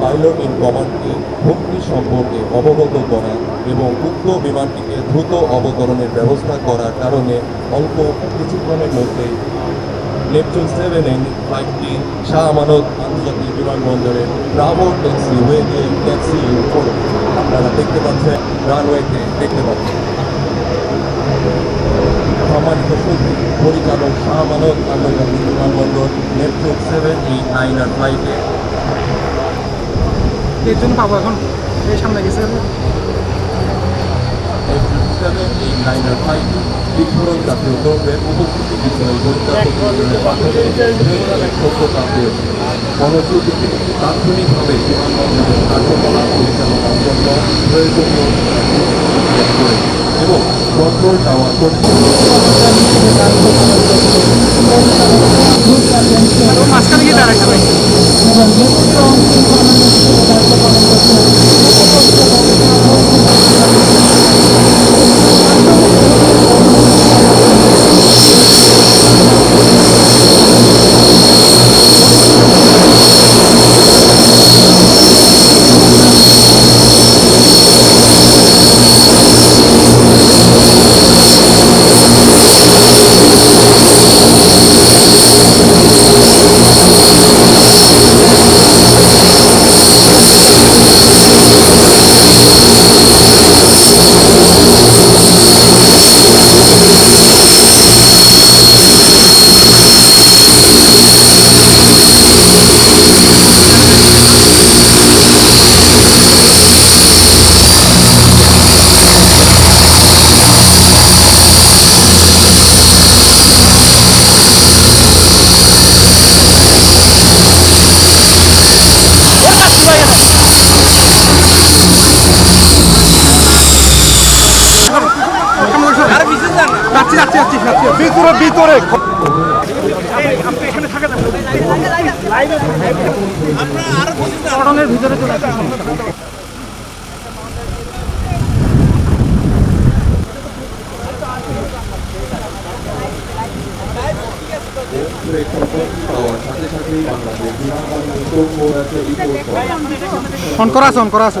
Pilot in কমান্ডকে ভক্তি সম্পর্কে অবগত করা এবং উক্ত বিমানটিকে দ্রুত অবতরণের ব্যবস্থা করার কারণে অল্প কিছুক্ষণের মধ্যেই নেপচুন সেভেন এন ফ্লাইটটি শাহ আমানত আন্তর্জাতিক বিমানবন্দরে ব্রাভো ট্যাক্সি ওয়ে দিয়ে ট্যাক্সি করবে আপনারা দেখতে পাচ্ছেন, রানওয়েতে দেখতে পাচ্ছেন। সম্মানিত সচিব, পরিচালক শাহ আমানত আন্তর্জাতিক বিমানবন্দর নেপচুন সেভেন এই নাইন আর ফ্লাইটে এর জন্য পাবো এখন। এই সামনে গেছে। ফলশ্রুতিতে তাৎক্ষণিকভাবে বিমানবন্দরের কার্যকলাপ পরিচালনার জন্য প্রয়োজনীয় এবং কন্ট্রোল টাওয়ার কটনের ভিতরে চলে আসছি করা আছে অন করা আছে।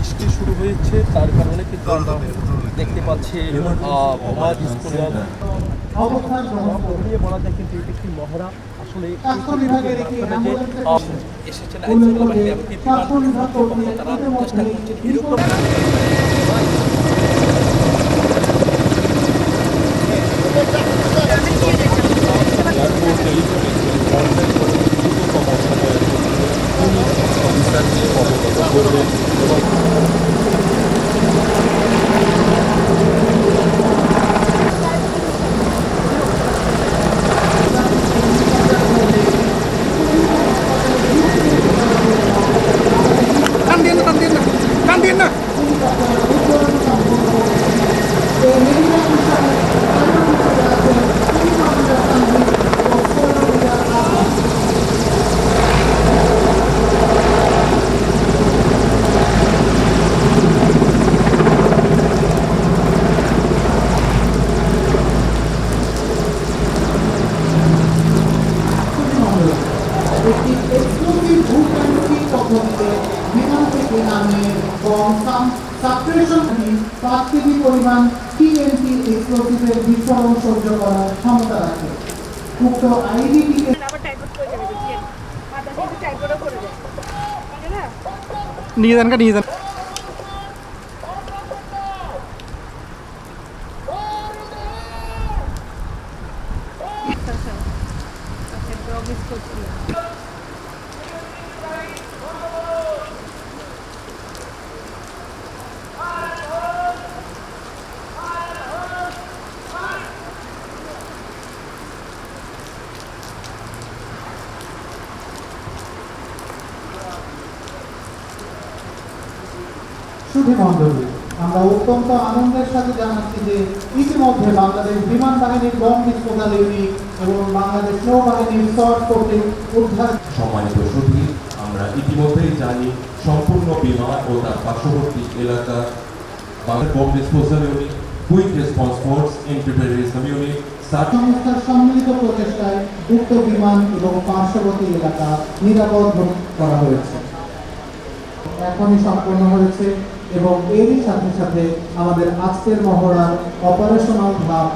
বৃষ্টি শুরু হয়েছে তার কারণে কিন্তু আমরা দেখতে পাচ্ছি অবস্থান গ্রহণ বলা যায় কিন্তু এটি একটি মহড়া। আসলে বাহিনী তারা চেষ্টা করছেন এরকম টেলিফোনে কন্ট্যাক্ট করে দ্রুততম সময়ের মধ্যে পুলিশ অফিসারকে অবগত করবেন এবং টান দিয়ে না টান দিয়ে না টান দিয়ে না একটি এক্সক্লুসিভ ভূতান্ত্রিক পদ্ধতিতে বিমান থেকে নামে বম সাবপ্রেশন পাঁচ কেজি পরিমাণ টিএনটি এক্সপ্লোসিভের বিস্ফোরণ সহ্য করার ক্ষমতা রাখে উক্ত আইডিটিকে নিয়ে যান নিয়ে যান। সুধী মণ্ডলী আমরা অত্যন্ত আনন্দের সাথে জানাচ্ছি যে ইতিমধ্যে বাংলাদেশ বিমান বাহিনীর ডিসপোজাল ইউনিট এবং বাংলাদেশ নৌবাহিনীর শর্ট কর্তৃক উদ্ধার সম্মানিত সুধী আমরা ইতিমধ্যেই জানি সম্পূর্ণ বিমান ও তার পার্শ্ববর্তী এলাকা Bangladesh bomb disposal unit quick response force unit সংস্থার সম্মিলিত প্রচেষ্টায় উক্ত বিমান এবং পার্শ্ববর্তী এলাকা নিরাপদ করা হয়েছে। এখনই সম্পন্ন হয়েছে এবং এরই সাথে সাথে আমাদের আজকের মহড়ার অপারেশনাল ভাব